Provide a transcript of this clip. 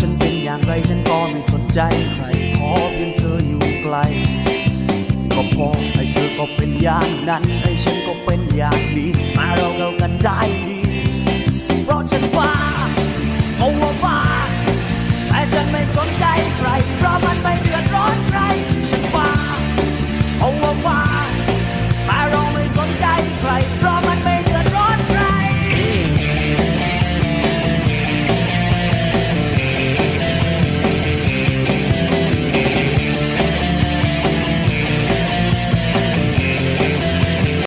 ฉันเป็นอย่างไรฉันก็ไม่สนใจใคร ขอเพียงเธออยู่ไกล ก็พอให้เธอก็เป็นอย่างนั้นให้ฉันก็เป็นอย่างนี้ มาเราเรากันได้ดี เพราะฉันว่าเขาว่าแต่ฉันไม่สนใจใครเพราะ